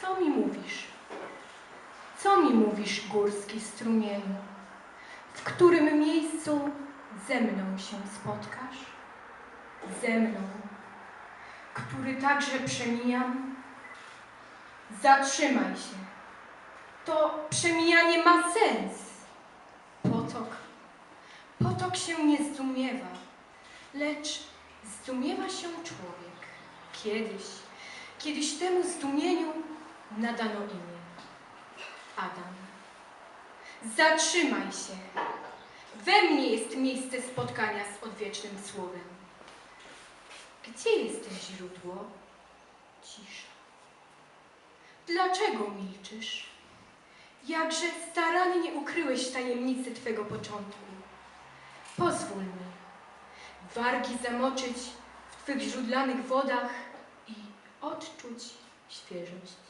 Co mi mówisz? Co mi mówisz, górski strumieniu? W którym miejscu ze mną się spotkasz? Ze mną, który także przemijam? Zatrzymaj się. To przemijanie ma sens. Potok, potok się nie zdumiewa, lecz zdumiewa się człowiek. Kiedyś, kiedyś temu zdumieniu nadano imię. Adam. Zatrzymaj się. We mnie jest miejsce spotkania z odwiecznym słowem. Gdzie jest źródło? Cisza. Dlaczego milczysz? Jakże starannie ukryłeś tajemnicy Twego początku. Pozwól mi wargi zamoczyć w Twych źródlanych wodach i odczuć świeżość